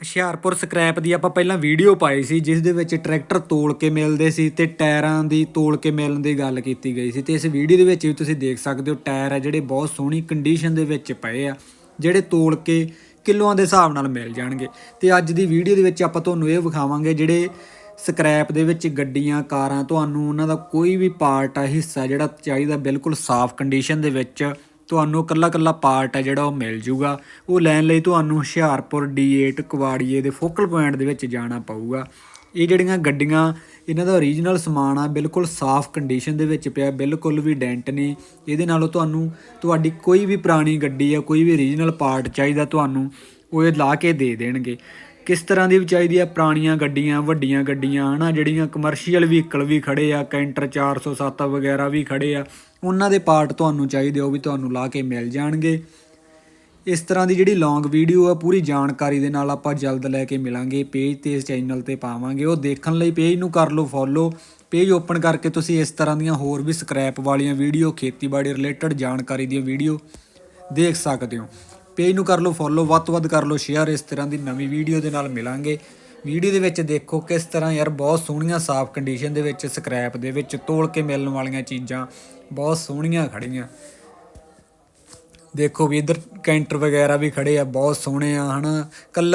Hoshiarpur scrap ਦੀ ਆਪਾਂ ਪਹਿਲਾਂ video ਪਾਈ ਸੀ, ਜਿਸ ਦੇ ਵਿੱਚ ਟਰੈਕਟਰ ਤੋਲ ਕੇ ਮਿਲਦੇ ਸੀ ਤੇ ਟਾਇਰਾਂ ਦੀ ਤੋਲ ਕੇ ਮਿਲਣ ਦੀ ਗੱਲ ਕੀਤੀ ਗਈ ਸੀ। ਤੇ ਇਸ ਵੀਡੀਓ ਦੇ ਵਿੱਚ ਵੀ ਤੁਸੀਂ ਦੇਖ ਸਕਦੇ ਹੋ, ਟਾਇਰ ਆ ਜਿਹੜੇ ਬਹੁਤ ਸੋਹਣੀ ਕੰਡੀਸ਼ਨ ਦੇ ਵਿੱਚ ਪਏ ਆ, ਜਿਹੜੇ ਤੋਲ ਕੇ ਕਿਲੋਆਂ ਦੇ ਹਿਸਾਬ ਨਾਲ ਮਿਲ ਜਾਣਗੇ। ਤੇ ਅੱਜ ਦੀ ਵੀਡੀਓ ਦੇ ਵਿੱਚ ਆਪਾਂ ਤੁਹਾਨੂੰ ਇਹ ਵਿਖਾਵਾਂਗੇ, ਜਿਹੜੇ ਸਕ੍ਰੈਪ ਦੇ ਵਿੱਚ ਗੱਡੀਆਂ, ਕਾਰਾਂ, ਤੁਹਾਨੂੰ ਉਹਨਾਂ ਦਾ ਕੋਈ ਵੀ ਪਾਰਟ ਆ, ਹਿੱਸਾ ਜਿਹੜਾ ਚਾਹੀਦਾ ਬਿਲਕੁਲ ਸਾਫ਼ ਕੰਡੀਸ਼ਨ ਦੇ ਵਿੱਚ ਤੁਹਾਨੂੰ ਕੱਲਾ ਕੱਲਾ ਪਾਰਟ ਹੈ ਜਿਹੜਾ ਉਹ ਮਿਲ ਜੂਗਾ। ਉਹ ਲੈਣ ਲਈ ਤੁਹਾਨੂੰ ਹੁਸ਼ਿਆਰਪੁਰ D8 ਕੁਵਾੜੀਏ ਦੇ ਫੋਕਲ ਪੁਆਇੰਟ ਦੇ ਵਿੱਚ ਜਾਣਾ ਪਊਗਾ। ਇਹ ਜਿਹੜੀਆਂ ਗੱਡੀਆਂ, ਇਹਨਾਂ ਦਾ ਓਰੀਜਨਲ ਸਮਾਨ ਆ, ਬਿਲਕੁਲ ਸਾਫ਼ ਕੰਡੀਸ਼ਨ ਦੇ ਵਿੱਚ ਪਿਆ, ਬਿਲਕੁਲ ਵੀ ਡੈਂਟ ਨਹੀਂ। ਇਹਦੇ ਨਾਲੋਂ ਤੁਹਾਨੂੰ, ਤੁਹਾਡੀ ਕੋਈ ਵੀ ਪੁਰਾਣੀ ਗੱਡੀ ਆ, ਕੋਈ ਵੀ ਓਰੀਜਨਲ ਪਾਰਟ ਚਾਹੀਦਾ ਤੁਹਾਨੂੰ, ਉਹ ਇਹ ਲਾ ਕੇ ਦੇ ਦੇਣਗੇ। ਕਿਸ ਤਰ੍ਹਾਂ ਦੀ ਵੀ ਚਾਹੀਦੀ ਆ? ਪੁਰਾਣੀਆਂ ਗੱਡੀਆਂ, ਵੱਡੀਆਂ ਗੱਡੀਆਂ, ਹਨਾ? ਜਿਹੜੀਆਂ ਕਮਰਸ਼ੀਅਲ ਵਹੀਕਲ ਵੀ ਖੜੇ ਆ, ਕੈਂਟਰ 407 ਵਗੈਰਾ ਵੀ ਖੜੇ ਆ। ਉਹਨਾਂ ਦੇ ਪਾਰਟ ਤੁਹਾਨੂੰ ਚਾਹੀਦੇ ਉਹ ਵੀ ਤੁਹਾਨੂੰ ਲਾ ਕੇ ਮਿਲ ਜਾਣਗੇ। ਇਸ ਤਰ੍ਹਾਂ ਦੀ ਜਿਹੜੀ ਲੌਂਗ ਵੀਡੀਓ ਆ, ਪੂਰੀ ਜਾਣਕਾਰੀ ਦੇ ਨਾਲ ਆਪਾਂ ਜਲਦ ਲੈ ਕੇ ਮਿਲਾਂਗੇ। ਪੇਜ ਤੇ ਇਸ ਚੈਨਲ ਤੇ ਪਾਵਾਂਗੇ। ਉਹ ਦੇਖਣ ਲਈ ਪੇਜ ਨੂੰ ਕਰ ਲਓ ਫੋਲੋ ਪੇਜ ਓਪਨ ਕਰਕੇ ਤੁਸੀਂ ਇਸ ਤਰ੍ਹਾਂ ਦੀਆਂ ਹੋਰ ਵੀ ਸਕ੍ਰੈਪ ਵਾਲੀਆਂ ਵੀਡੀਓ ਖੇਤੀਬਾੜੀ ਰਿਲੇਟਡ ਜਾਣਕਾਰੀ ਦੀਆਂ ਵੀਡੀਓ ਦੇਖ ਸਕਦੇ ਹੋ। ਪੇਜ ਨੂੰ ਕਰ ਲਓ ਫੋਲੋ ਵੱਧ ਤੋਂ ਵੱਧ ਕਰ ਲਓ ਸ਼ੇਅਰ ਇਸ ਤਰ੍ਹਾਂ ਦੀ ਨਵੀਂ ਵੀਡੀਓ ਦੇ ਨਾਲ ਮਿਲਾਂਗੇ। ਵੀਡੀਓ ਦੇ ਵਿੱਚ ਦੇਖੋ ਕਿਸ ਤਰ੍ਹਾਂ ਯਾਰ ਬਹੁਤ ਸੋਹਣੀਆਂ ਸਾਫ਼ ਕੰਡੀਸ਼ਨ ਦੇ ਵਿੱਚ ਸਕ੍ਰੈਪ ਦੇ ਵਿੱਚ ਤੋਲ ਕੇ ਮਿਲਣ ਵਾਲੀਆਂ ਚੀਜ਼ਾਂ ਬਹੁਤ ਸੋਹਣੀਆਂ ਖੜੀਆਂ। ਦੇਖੋ ਵੀ ਇੱਧਰ ਕੈਂਟਰ ਵਗੈਰਾ ਵੀ ਖੜੇ ਆ, ਬਹੁਤ ਸੋਹਣੇ ਆ, ਹਨਾ। ਕੱਲਾ